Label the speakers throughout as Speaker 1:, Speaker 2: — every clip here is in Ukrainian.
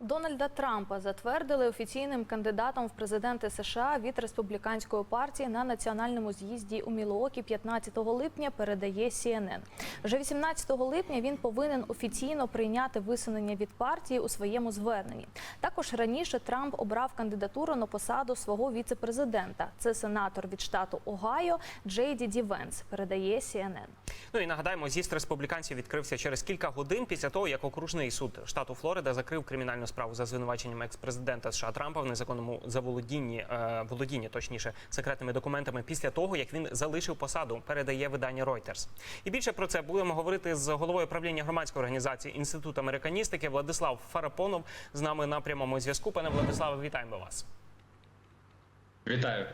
Speaker 1: Дональда Трампа затвердили офіційним кандидатом в президенти США від республіканської партії на національному з'їзді у Мілуокі 15 липня. Передає CNN. Вже 18 липня він повинен офіційно прийняти висунення від партії у своєму зверненні. Також раніше Трамп обрав кандидатуру на посаду свого віце-президента. Це сенатор від штату Огайо Джей Ді Ді Венс. Передає CNN.
Speaker 2: Ну і нагадаємо, з'їзд республіканців відкрився через кілька годин після того, як окружний суд штату Флорида закрив кримінальну справу за звинуваченням екс-президента США Трампа в незаконному заволодінні е, володінні, точніше, секретними документами після того, як він залишив посаду. Передає видання Reuters. І більше про це будемо говорити з головою правління громадської організації Інститут американістики Владислав Фарапонов з нами на прямому зв'язку. Пане Владиславе, вітаємо вас.
Speaker 3: Вітаю.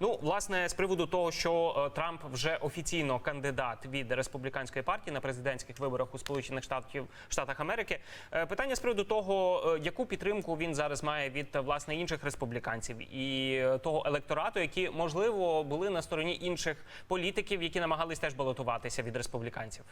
Speaker 2: Ну, власне, з приводу того, що е, Трамп вже офіційно кандидат від республіканської партії на президентських виборах у Сполучених Штатів Штатах Америки. е, Питання з приводу того, е, яку підтримку він зараз має від власне інших республіканців і того електорату, які можливо були на стороні інших політиків, які намагались теж балотуватися від республіканців.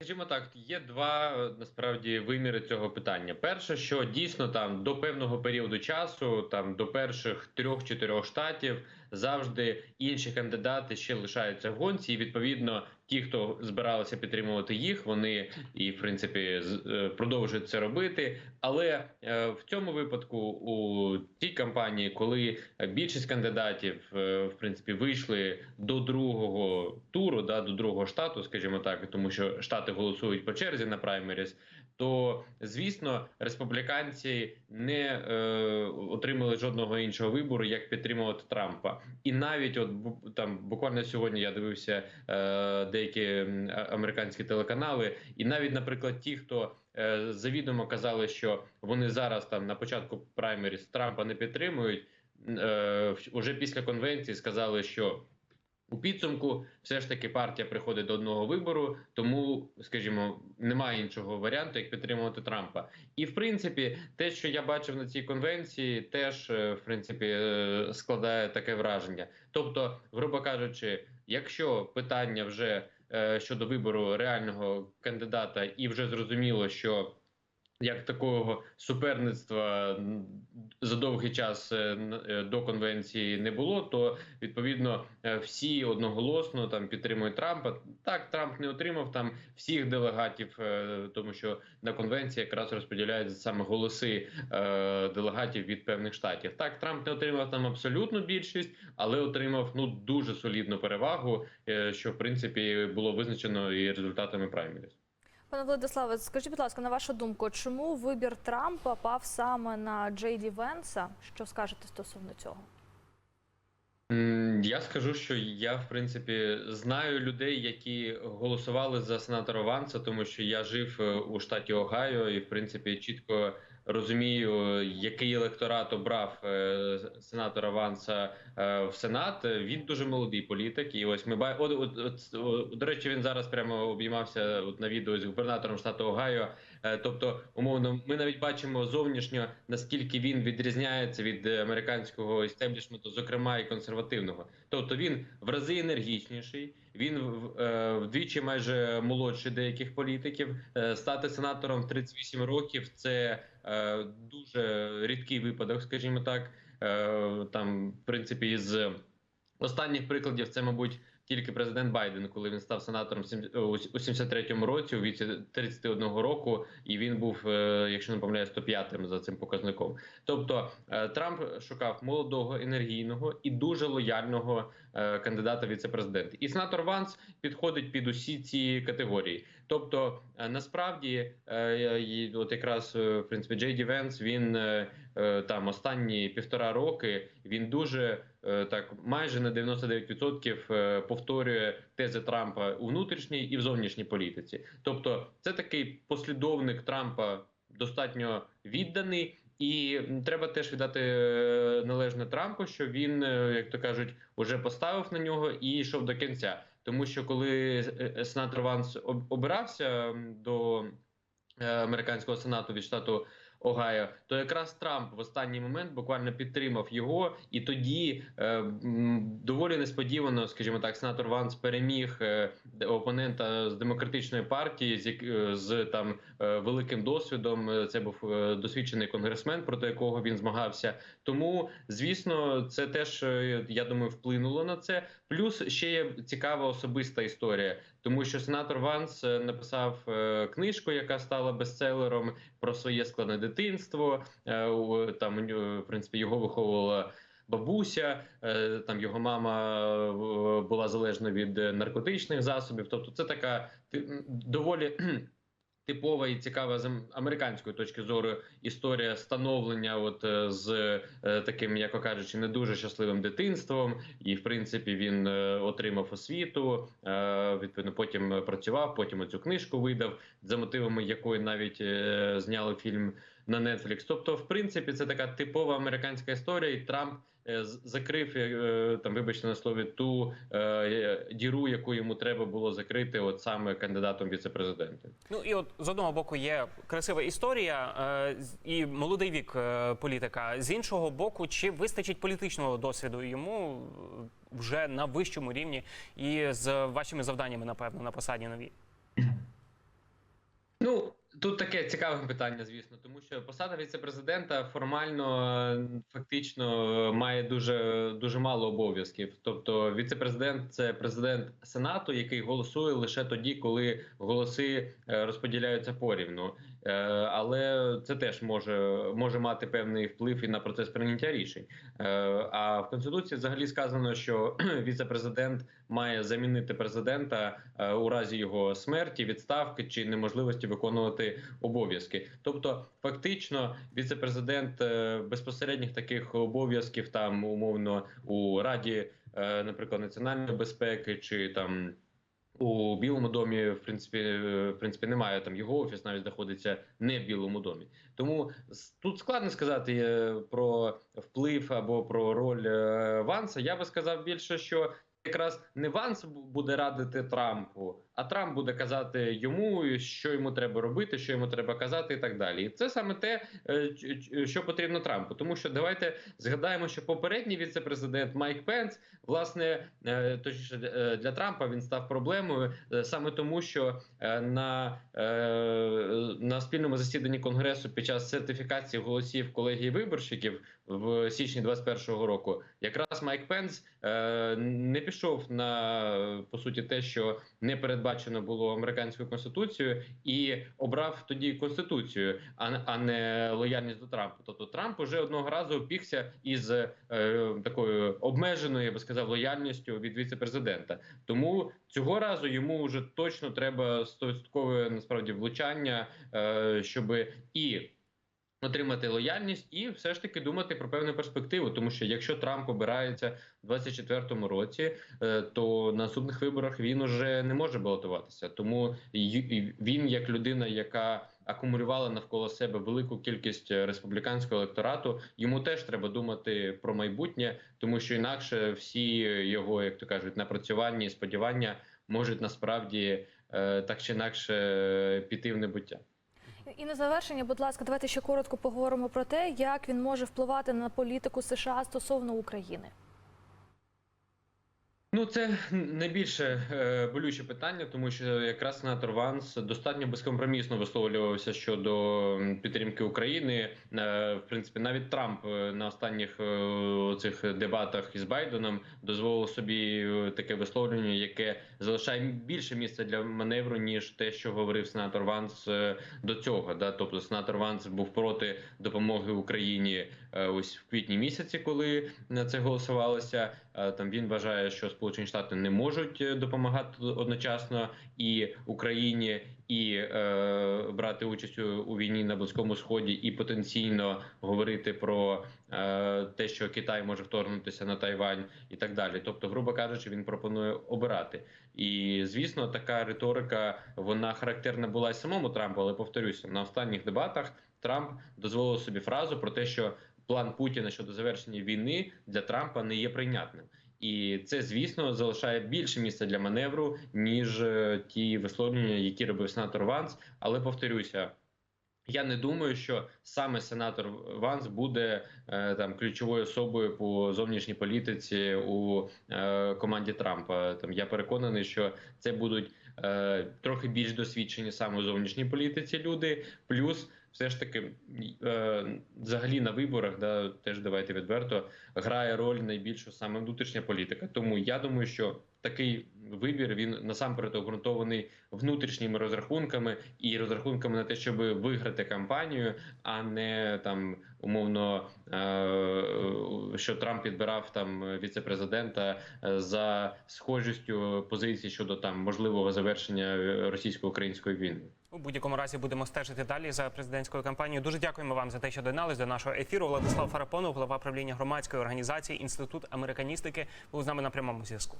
Speaker 3: Скажімо так, є два е, насправді виміри цього питання. Перше, що дійсно там до певного періоду часу, там до перших трьох-чотирьох штатів, завжди інші кандидати ще лишаються в гонці. І відповідно, ті, хто збиралися підтримувати їх, вони і в принципі е, продовжують це робити. Але е, в цьому випадку, у тій кампанії, коли більшість кандидатів е, в принципі вийшли до другого туру, да до другого штату, скажімо так, тому що штати голосують по черзі на праймеріс, то звісно республіканці не е, отримали жодного іншого вибору, як підтримувати Трампа. І навіть от там буквально сьогодні я дивився е, деякі американські телеканали, і навіть, наприклад, ті, хто е, завідомо казали, що вони зараз там на початку праймеріс Трампа не підтримують. Е, уже після конвенції сказали, що у підсумку все ж таки партія приходить до одного вибору, тому, скажімо, немає іншого варіанту, як підтримувати Трампа. І в принципі, те, що я бачив на цій конвенції, теж е, в принципі е, складає таке враження. Тобто, грубо кажучи, якщо питання вже е, щодо вибору реального кандидата, і вже зрозуміло, що як такого суперництва за довгий час е, е, до конвенції не було, то відповідно е, всі одноголосно там підтримують Трампа. Так, Трамп не отримав там всіх делегатів, тому що на конвенції якраз розподіляють саме голоси делегатів від певних штатів. Так, Трамп не отримав там абсолютну більшість, але отримав ну дуже солідну перевагу, що в принципі було визначено і результатами праймеріс.
Speaker 1: Пане Владиславе, скажіть, будь ласка, на вашу думку, чому вибір Трампа пав саме на Джейді Венса? Що скажете стосовно цього?
Speaker 3: Я скажу, що я в принципі знаю людей, які голосували за сенатора Ванса, тому що я жив е, у штаті Огайо, і в принципі чітко розумію, який електорат обрав е, сенатора Ванса е, в Сенат. Він дуже молодий політик, і ось ми ба... от, от, от, от, до речі, він зараз прямо обіймався от на відео з губернатором штату Огайо. Е, Тобто, умовно, ми навіть бачимо зовнішньо наскільки він відрізняється від американського істеблішменту, зокрема і консервативного. Тобто він в рази енергічніший, він вдвічі майже молодший деяких політиків. Стати сенатором в 38 років це дуже рідкий випадок, скажімо так. Е, Там, в принципі, із останніх прикладів це, мабуть. Тільки президент Байден, коли він став сенатором у 73-му році, у віці 31 року, і він був, е, якщо не помиляюсь, 105-м за цим показником. Тобто е, Трамп шукав молодого, енергійного і дуже лояльного е, кандидата в віце-президенти. І сенатор Ванс підходить під усі ці категорії. Тобто, е, насправді, е, от якраз е, в принципі Джей Ді Венс, він е, е, там останні півтора роки він дуже е, так майже на 99% е, повторює тези Трампа у внутрішній і в зовнішній політиці. Тобто, це такий послідовник Трампа достатньо відданий. І треба теж віддати е, належне Трампу, що він, е, як то кажуть, уже поставив на нього і йшов до кінця. Тому що коли е, сенатор Ванс об- обирався до американського сенату від штату Огайо, то якраз Трамп в останній момент буквально підтримав його, і тоді е, доволі несподівано, скажімо так, сенатор Ванс переміг е, опонента з демократичної партії, з е, з там е, великим досвідом. Це був досвідчений конгресмен, проти якого він змагався. Тому, звісно, це теж я думаю вплинуло на це. Плюс ще є цікава особиста історія, тому що сенатор Ванс е, написав е, книжку, яка стала бестселером про своє складне дитинство. Е, Там в принципі його виховувала. Бабуся, там його мама була залежна від наркотичних засобів. Тобто, це така доволі типова і цікава з американської точки зору історія становлення, от е, з е, таким, яко кажучи, не дуже щасливим дитинством. І в принципі він е, отримав освіту. Відповідно, потім працював, потім оцю книжку видав, за мотивами якої навіть зняли фільм на Netflix. Тобто, в принципі, це така типова американська історія, і Трамп. Е, Закрив е, там, вибачте на слові, ту е, діру, яку йому треба було закрити, от саме кандидатом віце-президента.
Speaker 2: Ну і от з одного боку є красива історія е, і молодий вік е, політика. З іншого боку, чи вистачить політичного досвіду йому е, вже на вищому рівні і з вашими завданнями, напевно, на посаді новій?
Speaker 3: Ну тут таке цікаве питання, звісно, тому що посада віце-президента формально е, фактично е, має дуже дуже мало обов'язків. Тобто, віце-президент це президент сенату, який голосує лише тоді, коли голоси е, розподіляються порівну. Е, Але це теж може, може мати певний вплив і на процес прийняття рішень. Е, А в конституції взагалі сказано, що віце-президент має замінити президента е, у разі його смерті, відставки чи неможливості виконувати обов'язки. Тобто, фактично, віце-президент безпосередніх таких обов'язків там умовно у раді, наприклад, національної безпеки чи там. У Білому домі, в принципі, е, в принципі, немає там його офіс, навіть знаходиться не в Білому домі. Тому тут складно сказати е, про вплив або про роль е, Ванса. Я би сказав більше, що якраз не Ванс буде радити Трампу, а Трамп буде казати йому, що йому треба робити, що йому треба казати, і так далі. І це саме те, е, що потрібно Трампу. Тому що давайте згадаємо, що попередній віце-президент Майк Пенс, власне, е, точніше е, для Трампа він став проблемою саме тому, що на, на спільному засіданні конгресу під час сертифікації голосів колегії виборщиків в січні 21-го року, якраз Майк Пенс не пішов на по суті те, що не передбачено було американською конституцією, і обрав тоді конституцію, а, а не лояльність до Трампа. Тобто Трамп уже одного разу опікся із е, такою обмеженою, я би сказав, лояльністю від віце-президента. Тому цього разу йому вже точно треба 100% насправді влучання, е, щоб і отримати лояльність і все ж таки думати про певну перспективу, тому що якщо Трамп обирається в 24-му році, е, то на наступних виборах він уже не може балотуватися. Тому він, як людина, яка акумулювала навколо себе велику кількість республіканського електорату, йому теж треба думати про майбутнє, тому що інакше всі його, як то кажуть, напрацювання і сподівання можуть насправді е, так чи інакше піти в небуття.
Speaker 1: І на завершення, будь ласка, давайте ще коротко поговоримо про те, як він може впливати на політику США стосовно України.
Speaker 3: Ну, це найбільше е, болюче питання, тому що якраз сенатор Ванс достатньо безкомпромісно висловлювався щодо підтримки України. Е, в принципі, навіть Трамп е, на останніх е, цих дебатах із Байденом дозволив собі е, таке висловлення, яке залишає більше місця для маневру, ніж те, що говорив сенатор Ванс е, до цього. Да? Тобто, сенатор Ванс був проти допомоги Україні е, ось в квітні місяці, коли на це голосувалося. Е, Там він вважає, що Сполучені Штати не можуть е, допомагати одночасно і Україні, і е, брати участь у, війні на близькому сході, і потенційно говорити про е, те, що Китай може вторгнутися на Тайвань, і так далі. Тобто, грубо кажучи, він пропонує обирати. І звісно, така риторика вона характерна була й самому Трампу, але повторюся, на останніх дебатах Трамп дозволив собі фразу про те, що план Путіна щодо завершення війни для Трампа не є прийнятним. І це, звісно, залишає більше місця для маневру, ніж е, ті висловлення, які робив сенатор Ванс. Але повторюся, Я не думаю, що саме сенатор Ванс буде е, там ключовою особою по зовнішній політиці у е, команді Трампа. Там я переконаний, що це будуть трохи більш досвідчені саме у зовнішній політиці люди. Плюс, все ж таки, е, взагалі на виборах, да, теж давайте відверто, грає роль найбільшу саме внутрішня політика. Тому я думаю, що такий вибір він насамперед обґрунтований внутрішніми розрахунками і розрахунками на те, щоб виграти кампанію, а не там умовно, е, що Трамп підбирав там віцепрезидента е, за схожістю позицій щодо там можливого завершення е, російсько-української війни.
Speaker 2: У будь-якому разі будемо стежити далі за президентською кампанією. Дуже дякуємо вам за те, що доєднались до нашого ефіру. Владислав Фарапонов, голова правління громадської організації Інститут американістики, був з нами на прямому зв'язку.